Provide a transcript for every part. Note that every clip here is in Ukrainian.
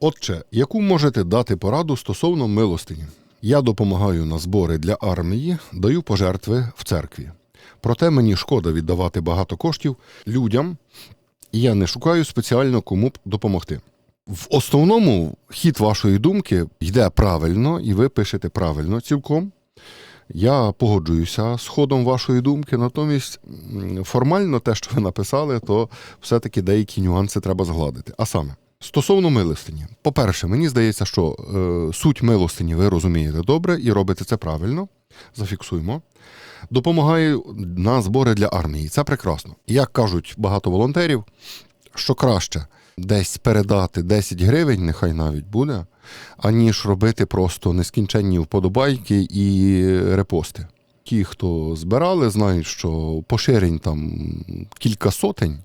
Отже, яку можете дати пораду стосовно милостині? Я допомагаю на збори для армії, даю пожертви в церкві. Проте мені шкода віддавати багато коштів людям, і я не шукаю спеціально кому б допомогти. В основному хід вашої думки йде правильно, і ви пишете правильно цілком. Я погоджуюся з ходом вашої думки, натомість формально те, що ви написали, то все-таки деякі нюанси треба згладити. А саме, стосовно милостині. По-перше, мені здається, що е, суть милостині ви розумієте добре і робите це правильно. Зафіксуємо. Допомагаю на збори для армії. Це прекрасно. Як кажуть багато волонтерів, що краще десь передати 10 гривень, нехай навіть буде, аніж робити просто нескінченні вподобайки і репости. Ті, хто збирали, знають, що поширень там кілька сотень,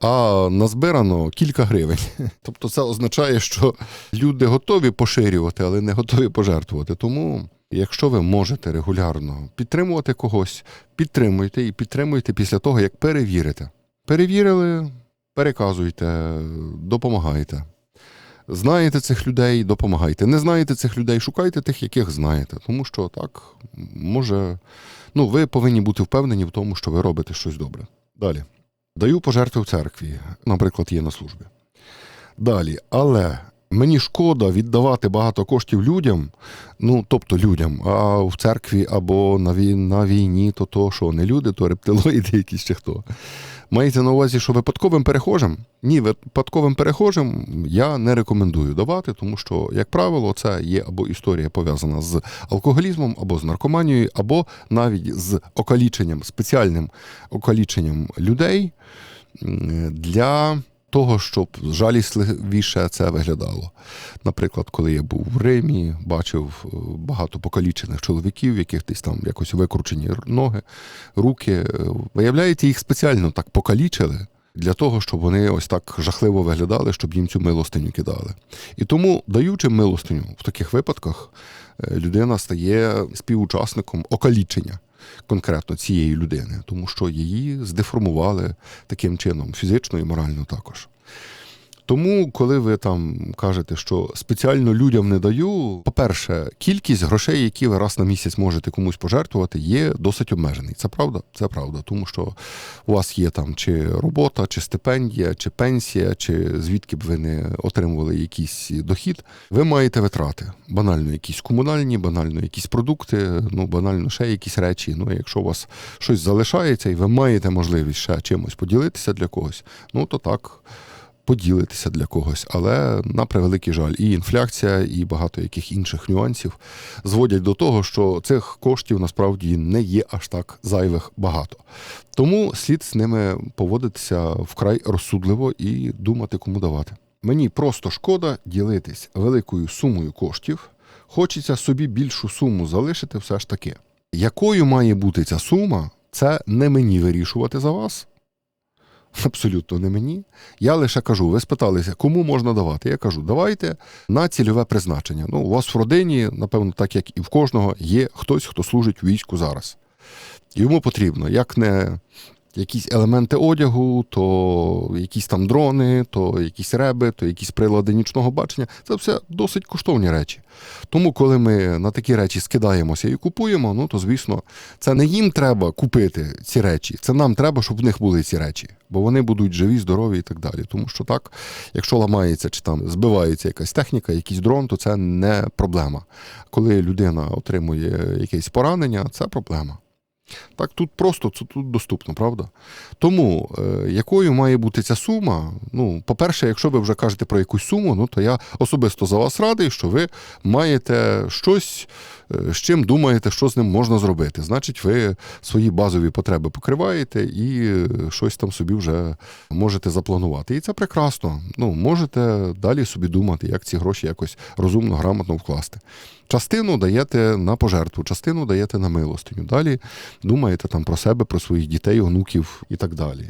а назбирано кілька гривень. Тобто це означає, що люди готові поширювати, але не готові пожертвувати. Тому, якщо ви можете регулярно підтримувати когось, підтримуйте і підтримуйте після того, як перевірите. Перевірили, переказуйте, допомагайте. Знаєте цих людей, допомагайте. Не знаєте цих людей, шукайте тих, яких знаєте. Тому що так може. Ну, ви повинні бути впевнені в тому, що ви робите щось добре. Далі. Даю пожертви в церкві, наприклад, є на службі. Далі, але мені шкода віддавати багато коштів людям, ну тобто людям, а в церкві або на, вій- на війні, то то що не люди, то рептилоїди якісь чи хто. Мається на увазі, що випадковим перехожим? Ні, випадковим перехожим я не рекомендую давати, тому що, як правило, це є або історія пов'язана з алкоголізмом, або з наркоманією, або навіть з окаліченням, спеціальним окаліченням людей для того, щоб жалісливіше це виглядало. Наприклад, коли я був в Римі, бачив е, багато покалічених чоловіків, яких десь там якось викручені ноги, руки. Е, Виявляєте, їх спеціально так покалічили. Для того, щоб вони ось так жахливо виглядали, щоб їм цю милостиню кидали. І тому, даючи милостиню в таких випадках, е, людина стає співучасником окалічення конкретно цієї людини, тому що її здеформували таким чином, фізично і морально також. Тому, коли ви там кажете, що спеціально людям не даю, по-перше, кількість грошей, які ви раз на місяць можете комусь пожертвувати, є досить обмежений. Це правда? Це правда. Тому що у вас є там чи робота, чи стипендія, чи пенсія, чи звідки б ви не отримували якийсь дохід, ви маєте витрати. Банально якісь комунальні, банально якісь продукти, ну банально ще якісь речі. Ну, якщо у вас щось залишається, і ви маєте можливість ще чимось поділитися для когось, ну то так поділитися для когось, але на превеликий жаль, і інфляція, і багато яких інших нюансів зводять до того, що цих коштів насправді не є аж так зайвих багато. Тому слід з ними поводитися вкрай розсудливо і думати, кому давати. Мені просто шкода ділитись великою сумою коштів. Хочеться собі більшу суму залишити все ж таки. Якою має бути ця сума, це не мені вирішувати за вас. Абсолютно не мені. Я лише кажу, ви спиталися, кому можна давати. Я кажу, давайте на цільове призначення. Ну, у вас в родині, напевно, так як і в кожного, є хтось, хто служить у війську зараз. Йому потрібно як не якісь елементи одягу, то якісь там дрони, то якісь реби, то якісь прилади нічного бачення. Це все досить коштовні речі. Тому, коли ми на такі речі скидаємося і купуємо, ну то звісно, це не їм треба купити ці речі, це нам треба, щоб в них були ці речі, бо вони будуть живі, здорові і так далі. Тому що так, якщо ламається чи там збивається якась техніка, якийсь дрон, то це не проблема. Коли людина отримує якесь поранення, це проблема. Так, тут просто це тут доступно, правда? Тому е, якою має бути ця сума? Ну, по-перше, якщо ви вже кажете про якусь суму, ну то я особисто за вас радий, що ви маєте щось, е, з чим думаєте, що з ним можна зробити. Значить, ви свої базові потреби покриваєте і е, щось там собі вже можете запланувати. І це прекрасно. Ну, можете далі собі думати, як ці гроші якось розумно, грамотно вкласти. Частину даєте на пожертву, частину даєте на милостиню. Далі думаєте там про себе, про своїх дітей, онуків і так далі.